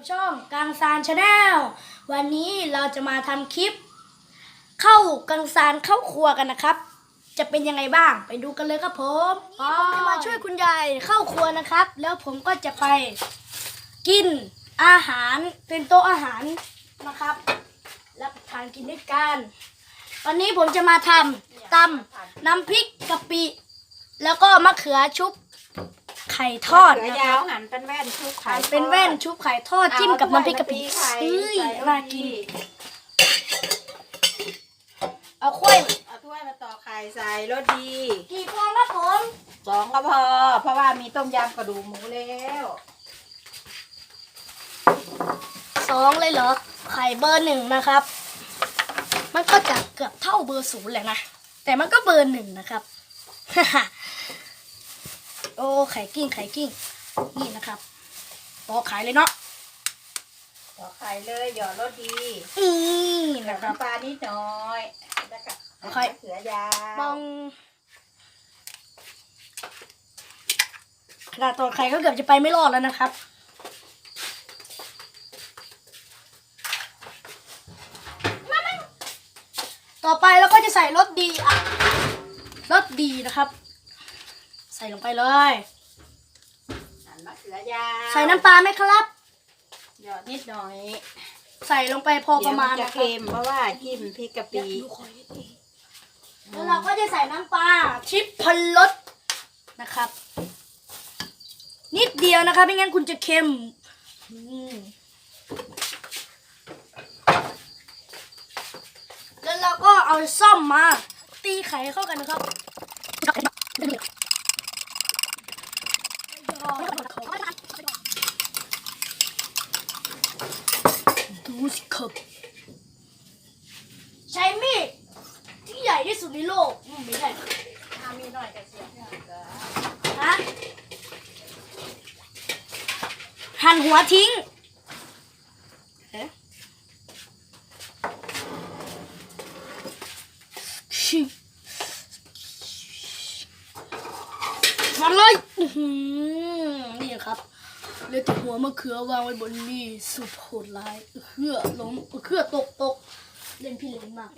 อยู่กับช่องกังซานชาแนลวันนี้เราจะมาทำคลิป เข้ากังซานเข้าครัวกันนะครับ จะเป็นยังไงบ้างไปดูกันเลยครับผมผมจะมาช่วยคุณยายเข้าครัวนะครับ แล้วผมก็จะไปกินอาหารเป็นโต๊ะอาหารนะครับรับประทานกินด้วยกันวันนี้ผมจะมาทำตำน้ำพริกกะปิ แล้วก็มะเขือชุบไข่ทอดเขือนะคยารัวบหั่นเป็นแว่นชุบไข่หั่นเป็นแว่นชุบไข่ทอดจิ้มกับน้ำพริกกะปิเอาเฮ้ยถ้วยมาน่าตีกินไข่เอาข้วยเอาถ้วยมาต่อไข่ใส่รสดีกี่ฟองครับผมสองก็พอ เพราะว่ามีต้มยำกระดูกหมูแล้วสองเลยเหรอไข่เบอร์หนึ่งนะครับ มันก็จะเกือบเท่าเบอร์ศูนย์แหละนะแต่มันก็เบอร์หนึ่งนะครับ โอ้ไข่กิ้งไข่กิ้ง นี่นะครับต่อไข่เลยเนาะต่อไข่เลยหยอดรสดีนี่นะกับครับน้ำปลานิดหน่อยแล้วก็เอาไข่เขือยาวบองขนาดตัวไข่ก็เกือบจะไปไม่รอดแล้วนะครับ ต่อไปเราก็จะใส่รสดีอะรสดีนะครับใส่ลงไปเลย หั่นมะเขือยาวใส่น้ำปลาไหมครับ หยอดนิดหน่อยใส่ลงไปพอประมาณเดี๋ยวนะนคจะรับเค็มเพราะว่าจิ้มพริกกะปิแล้วเราก็จะใส่น้ำปลาชิปพลรสนะครับ นิดเดียวนะครับไม่งั้นคุณจะเค็มอืมแล้วเราก็เอาซ่อมมา ตีไข่ให้เข้ากันนะครับ ดูสิครับ ใช้มีดที่ใหญ่ที่สุดในโลกอืมไม่ใช่ ถ้ามีหน่อยกระเทียมเนี่ยก็ ฮะ หั่นหัวทิ้งเอ๊ะชิมาเลยอื้อหือนี่ครับเหลยแต่หัวมะเขือวางไว้บนนี่สุดโหดร้ายเครือล้มเครือตกตกเล่นพี่เล่นมาก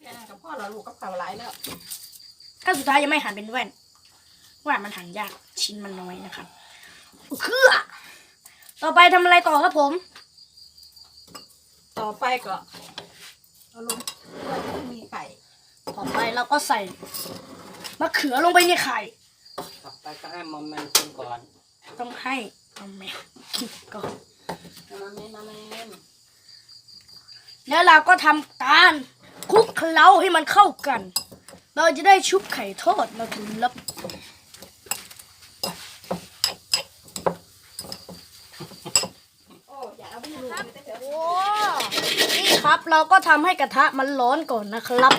แค่นั้นกับพ่อเราลูกกับเขาหลายแล้วถ้าสุดท้ายยังไม่หั่นเป็นแว่น ว่ามันหั่นยากชิ้นมันน้อยนะครับเครือต่อไปทำอะไรต่อครับผม ต่อไปก็เอาลงถ้วยที่มีไข่ต่อไปเราก็ใส่มะเขือลงไปในไข่ต่อไปก็ให้มอมแมนกินก่อน ต้องให้เอาแม่กินก่อนมอมแมนมอมแมนแล้วเราก็ทำการคลุกเคล้าให้มันเข้ากัน เราจะได้ชุบไข่ทอดมาถึงรับ โอ้อย่าเอาไปลูกไม่ได้เถอะ โอ้ นี่ครับ เราก็ทำให้กระทะมันร้อนก่อนนะครับ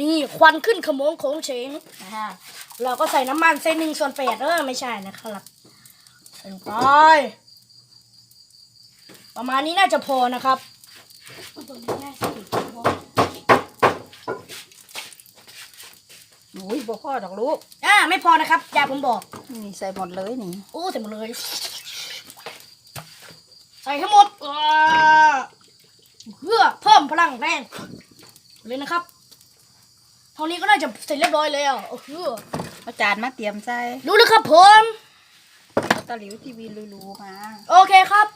นี่ควันขึ้นขโมงโค้งเฉงอ่าเราก็ใส่น้ำมันใส่หนึ่งส่วนแปดเออไม่ใช่นะครับใส่ลงไปประมาณนี้น่าจะพอนะครับโอ้ยบ่พ่อดอกลูกอ่าไม่พอนะครับยายผมบอก นี่ใส่หมดเลยนี่โอ้ใส่หมดเลย ใส่ทั้งหมดอ่า เพื่อเพิ่มพลังแรงเลยนะครับเท่านี้ก็น่าจะเสร็จเรียบร้อยแล้วโอ้โหเอาจานมาเตรียมใส่รู้แล้วครับผมเอาตะหลิวทีวีรูๆมาโอเคครับ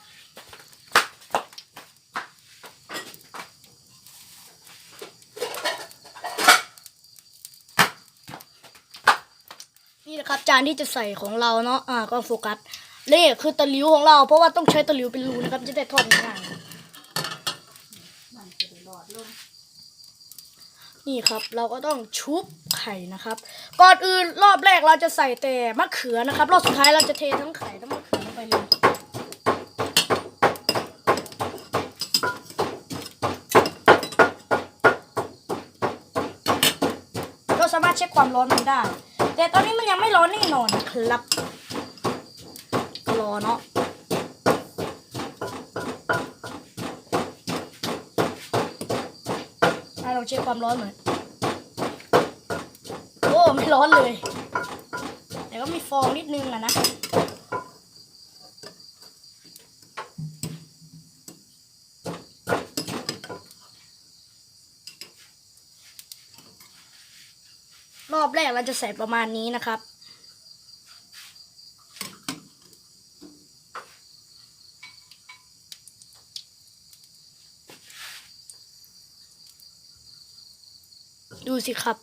นี่นะครับจานที่จะใส่ของเราเนาะอ่าก็โฟกัสนี่คือตะหลิวของเราเพราะว่าต้องใช้ตะหลิวเป็นรูนะครับจะได้ทอดง่าย มันจะได้รอดลง ๆ นี่ครับ เราก็ต้องชุบไข่นะครับ ก่อนอื่นรอบแรกเราจะใส่แต่มะเขือนะครับ รอบสุดท้ายเราจะเททั้งไข่ทั้งมะเขือลงไปเลยเราสามารถเช็คความร้อนมันได้ แต่ตอนนี้มันยังไม่ร้อนแน่นอนครับรอเนาะ ให้เราเช็คความร้อนหน่อยโอ้ไม่ร้อนเลย แต่ก็มีฟองนิดนึงอะนะรอบแรกเราจะใส่ประมาณนี้นะครับ สิครับ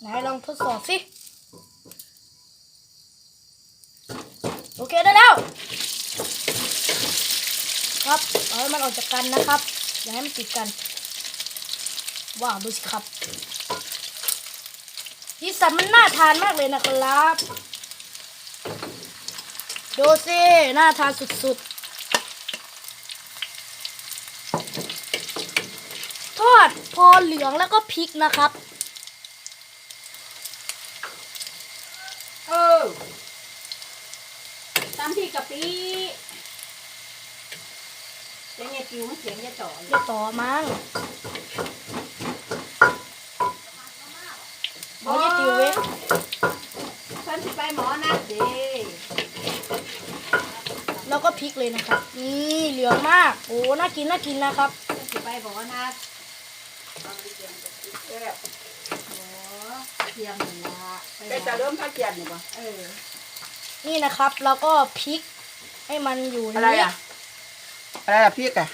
ไหนลองทดสอบสิ โอเคได้แล้ว ครับเอาให้มันออกจากกันนะครับ อย่าให้มันติดกัน ว้าวดูสิครับสีสันมันน่าทานมากเลยนะครับ ดูสิน่าทานสุดๆ ทอดพอเหลืองแล้วก็พริกนะครับเออตามที่กะปิเสียงยายปิวมันเสียงยายต่ออยู่เดี๋ยวต่อมั้งบอกยายติวเว้ยฉันสิไปหมอนะเด้ แล้วก็พริกเลยนะครับ นี่เหลืองมาก โอ้ น่ากิน น่ากินนะครับฉันสิไปหมอนะโอ้เทียมนี่ละไปไปจะเริ่มพักเกียรนี่ปะเออ นี่นะครับแล้วก็พริก ให้มันอยู่ในอะไรนี้อะอะไรอะพี่กะ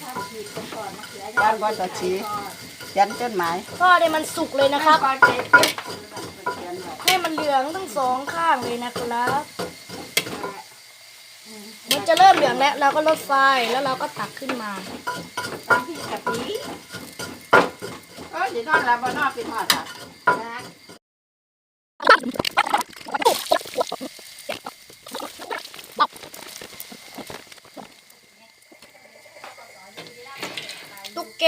ถ้าฉีดกันก่อนมะเขือบ้านก่อนต่อชี้ยันจดหมายทอดให้มันสุกเลยนะครับ ก่อนเจ๊เจ๊เขียนไว้ ให้มันเหลืองทั้งสองข้างเลยนะครับ มันจะเริ่มเหลืองแล้วเราก็ลดไฟแล้วเราก็ตักขึ้นมาตามที่กะปิเออสินอนแล้วบ่นอนปิดหอดอะนะตุ๊กแก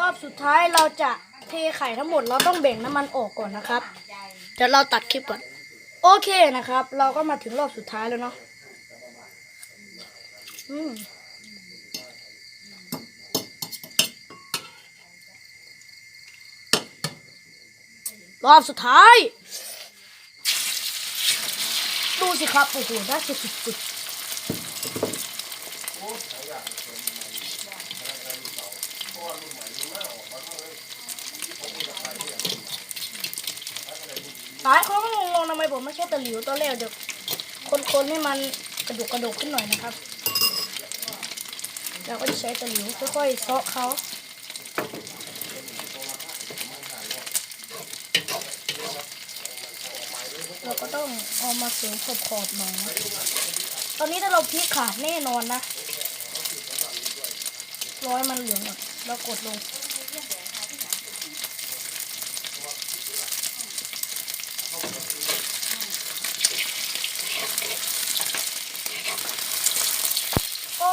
รอบสุดท้ายเรา จะเทไข่ทั้งหมดเราต้องแบ่งน้ำมันออกก่อนนะครับ เดี๋ยวเราตัดคลิปก่อน โอเคนะครับ เราก็มาถึงรอบสุดท้ายแล้วเนาะอืมรอบสุดท้าย ดูสิครับ โอ้โหน่าจะสุดๆ หลายคนก็งงๆทำไมผมไม่ใช่ตะหลิวตัวแรกเดี๋ยวคนๆให้มันกระดุกกระดกขึ้นหน่อยนะครับเราก็จะใช้ตะหลิวค่อยๆเซาะเขาเราก็ต้องเอามาเสริมขอบๆหน่อยนะตอนนี้ถ้าเราพลิกขาดแน่นอนนะร้อยมันเหลืองอะแล้วกดลง โอ้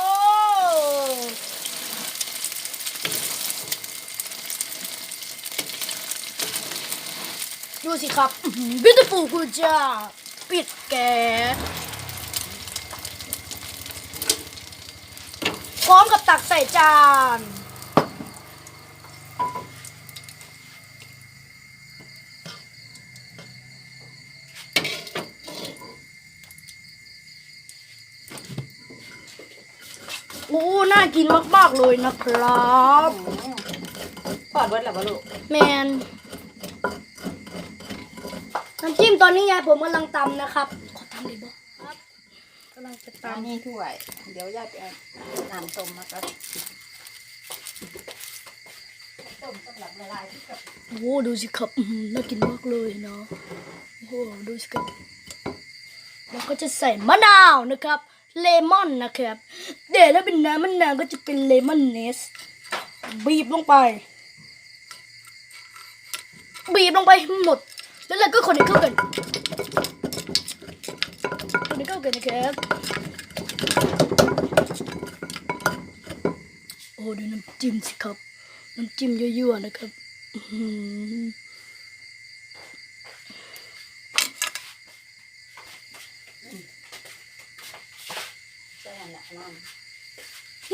ดู สิครับ beautiful กูจะปิดแก๊สพร้อมกับตักใส่จานโอ้น่ากินมาก ๆ เลยนะครับ ปอดเบิดแล้วบ่ลูก แมนน้ำ จิ้มตอนนี้ยายผมกำลังตำนะครับขอตำเลยบ่ครับกำลังจะตาตำนี่ถ้วย เดี๋ยวยายไปเอาน้ำต้มมาก็ต้มสำหรับละลายที่กับโอ้ดูสิครับอื้อหือน่ากินมากเลยเนาะโอ้โหดูสิครับแล้วก็จะใส่มะนาวนะครับ เลมอนนะครับ เดี๋ยวถ้าเป็นน้ำมะนาวก็จะเป็นเลมอนเนส บีบลงไป บีบลงไปให้หมด แล้วเราก็คนให้เข้ากันคนให้เข้ากันนะครับโอ้ดูน้ำจิ้มสิครับน้ำจิ้มยั่วๆนะครับ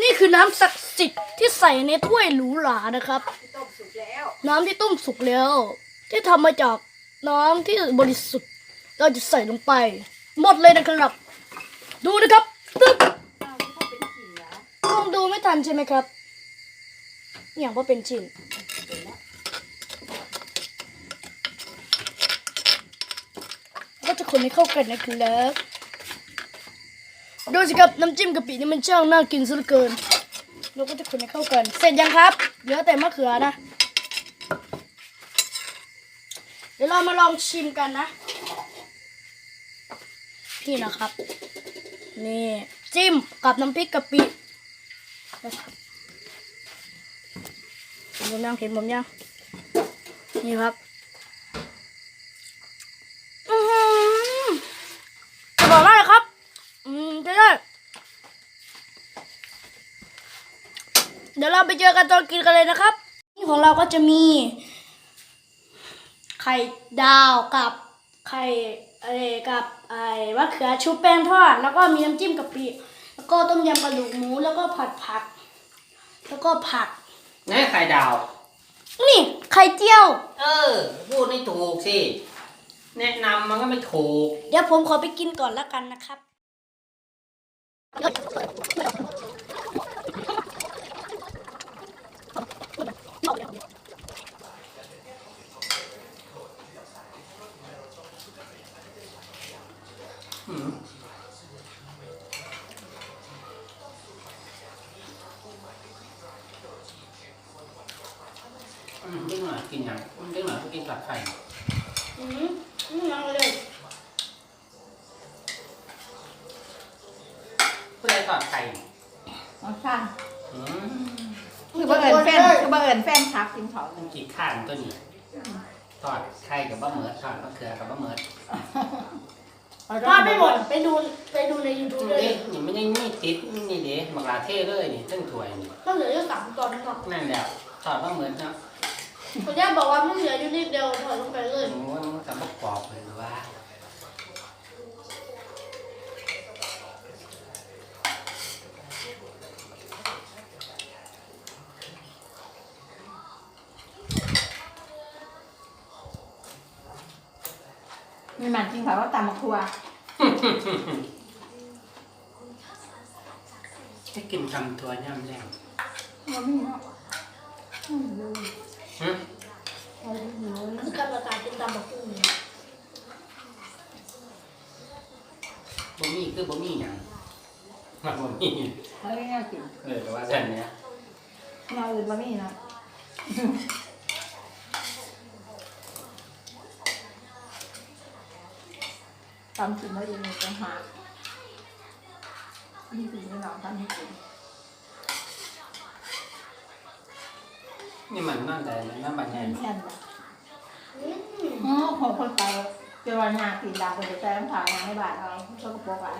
นี่คือน้ำศักดิ์สิทธิ์ที่ใส่ในถ้วยหรูหรานะครับที่ต้มสุกแล้วน้ำที่ต้มสุกแล้ว ที่ทำมาจาก น้ำที่บริสุทธิ์เราจะใส่ลงไป หมดเลยนะครับ ดูนะครับตึ๊บอ้าวที่พ่องดูไม่ทันใช่ไหมครับ อย่างว่าเป็นชิ้นก็จะคนให้เข้ากันนะครับดูสิครับน้ำจิ้มกะปินี่มันช่างน่ากินซะเหลือเกินเราก็จะคนให้เข้ากัน เสร็จยังครับ เหลือแต่มะเขือนะ เดี๋ยวเรามาลองชิมกันนะพี่นะครับ นี่จิ้มกับน้ำพริกกะปินะครับเห็นผมยังเห็นผมยังนี่ครับอือหืออร่ากเลยครับ อืมใช่ได้เดี๋ยวเราไปเจอกันตอนกินกันเลยนะครับ นี่ของเราก็จะมี ไข่ดาวกับไข่เอ้ยกับไอ้มะเขือชุบแป้งทอด แล้วก็มีน้ำจิ้มกะปิแล้วก็ต้มยำกระดูกหมูแล้วก็ผัดผัก แล้วก็ผักนี่ไข่ดาว นี่ไข่เจียว เออ พูดให้ถูกสิ แนะนำมันก็ไม่ถูก เดี๋ยวผมขอไปกินก่อนแล้วกันนะครับ อืมอืมเด็กหน่อยกินยังเด็กหน่อยก็กินกับไข่อืมอืมเอาเลยเพื่อทอดไข่น้องช่างอืมคือบังเอิญแฟนคือบังเอิญแฟนชักกินเขามันกี่ข้านตัวนี้ทอดไข่กับบะเหมิดทอดมะเขือกับบะเหมิด พลาดไม่หมดไปดูไปดูใน YouTube เลยเอ๊ะนี่ไม่ได้นี่ติดนี่เด้มะลาเท่เลยนี่ตั้งถ้วยนี่มันเหลืออยู่สามตอนครับนั่นแหละทอดบะเหมิดเนาะคุณย่าบอกว่ามันเหลืออยู่นิดเดียวถอดลงไปเลย โอ้ยมันกับมะกรอบเลยว่า มีมันกินเขาว่าตำมะครัวให้กินคำตัวย่ำแรงมันไม่เนาะอืมเลยฮะเอาเลยเลยคือการประกาศเป็นตามบอกกุ้งบ่มีคือบ่มีหยังมันบ่มีเอาเลยง่ายกินเออแต่ว่าฉันเนี้ยเราอื่นมาไม่เนาะ ตำกินแล้วยังมีปัญหานี่คือไม่ลองทำให้กินนี่มันนั่นแต่มันนั่นบันแน่แน่นแน่นแบบอ๋อของคนไปเจอวันงานกินดำไปเดี๋ยวแจ้งผ่านงานให้บาทเอาเจ้ากระโปรงอะ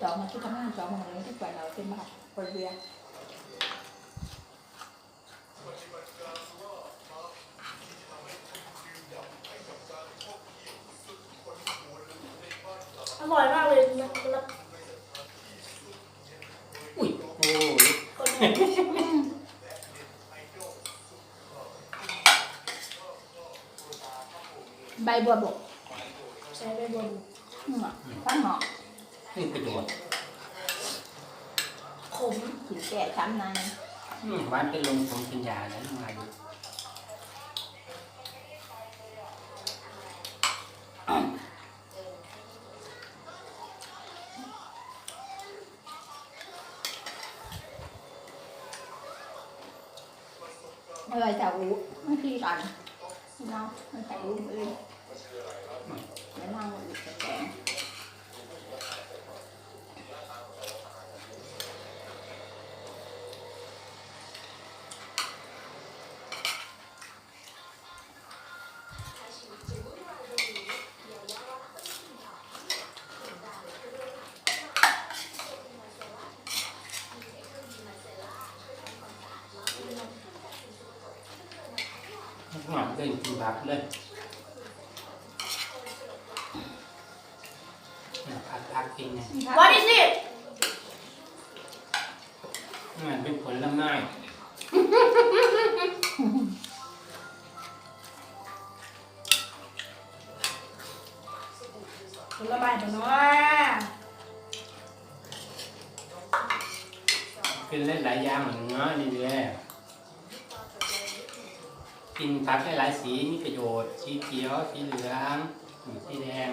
จองมาที่ทำงานจองมาเลยที่ไปเราเป็นบาทคนเดียว อร่อยมากเลยนะครับอุ้ยโอ้ยคนนี้ใบบัวบกใช้ไปบนอืมอะตั้งหอนี่ประโยชน์ขมขีดแก่ช้ำในอืมหวานเป็นลมของกินยาแล้วมาอยู่ ไม่ที่กันเนาะไบับเลยเนี่ยพักพักกินเนี่ย What is it มันเป็นผลไม้ผลไม้ตัวน้อยกินเล่นหลายอย่างเหมือนเงาะนี่เลย กินผักหลายๆสีมีประโยชน์ สีเขียว สีเหลือง สีแดง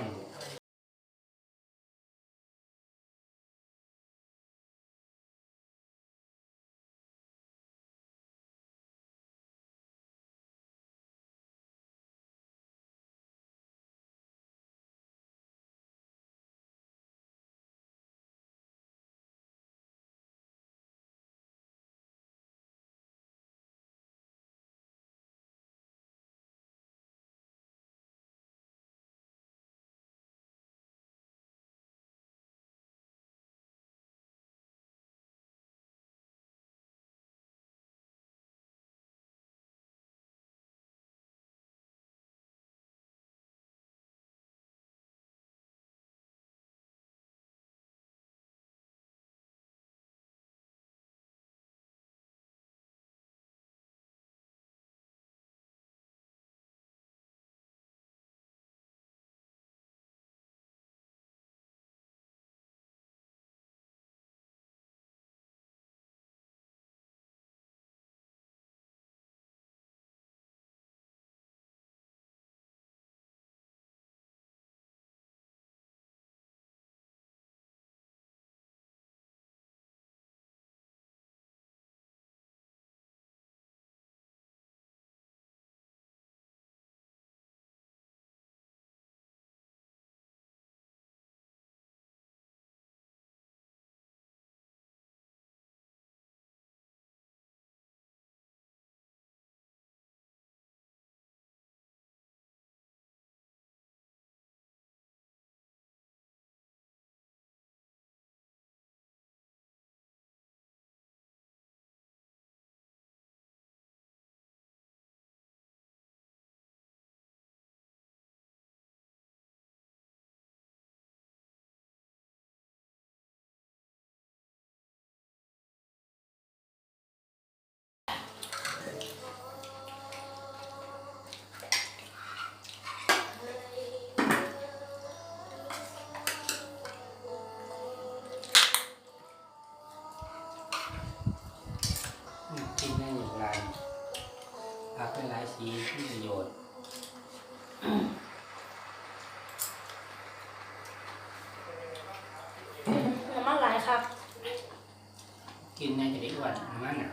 กินน่าจะได้อ้วนมันอะ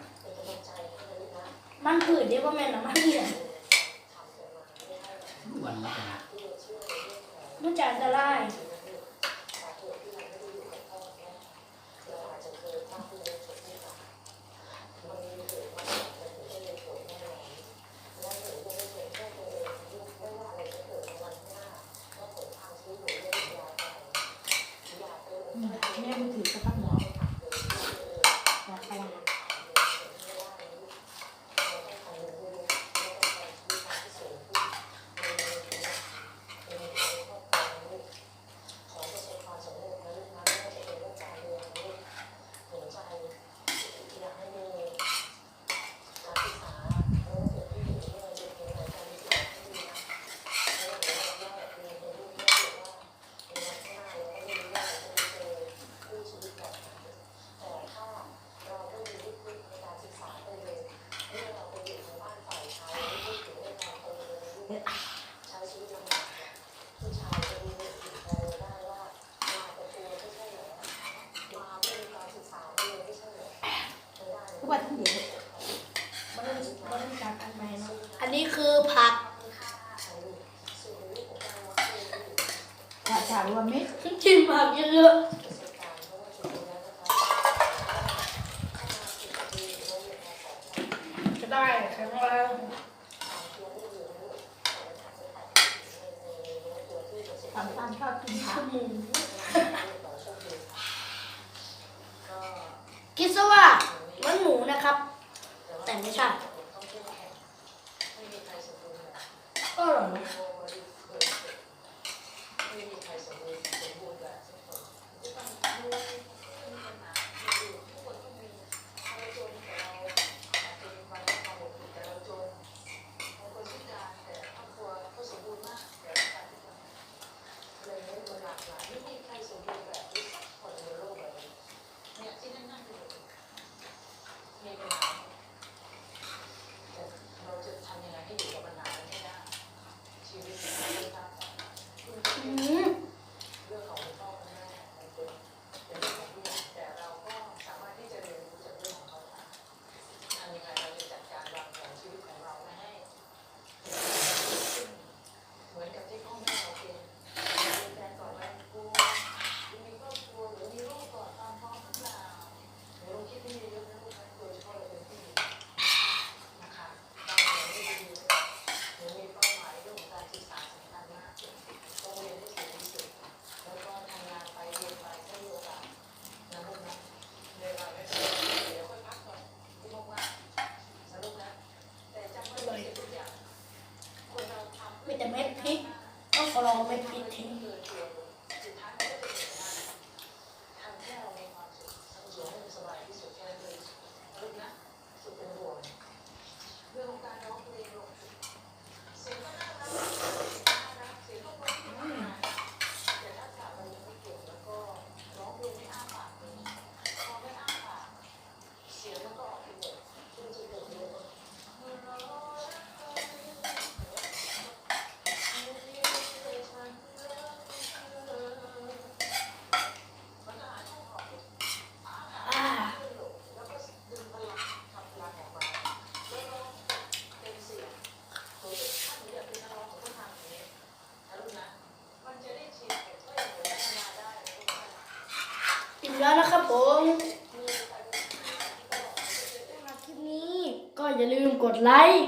มันผืดเดียวว่าแม่นน้ำมันเหี่ยอ้วนมากนะมันจะอันตราย แม่มือถือกระปักหมออยากอะไร ทุกวันทั้งเดียว มันมันจากอันใหม่เนาะอันนี้คือผัก อยาก ถามว่าเม็ดกินผักเยอะๆ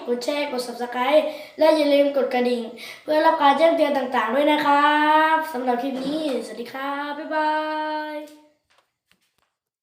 กดแชร์ กด subscribe และอย่าลืมกดกระดิ่ง เพื่อรับการแจ้งเตือนต่างๆ ด้วยนะครับสำหรับคลิปนี้ สวัสดีครับ บ๊ายบาย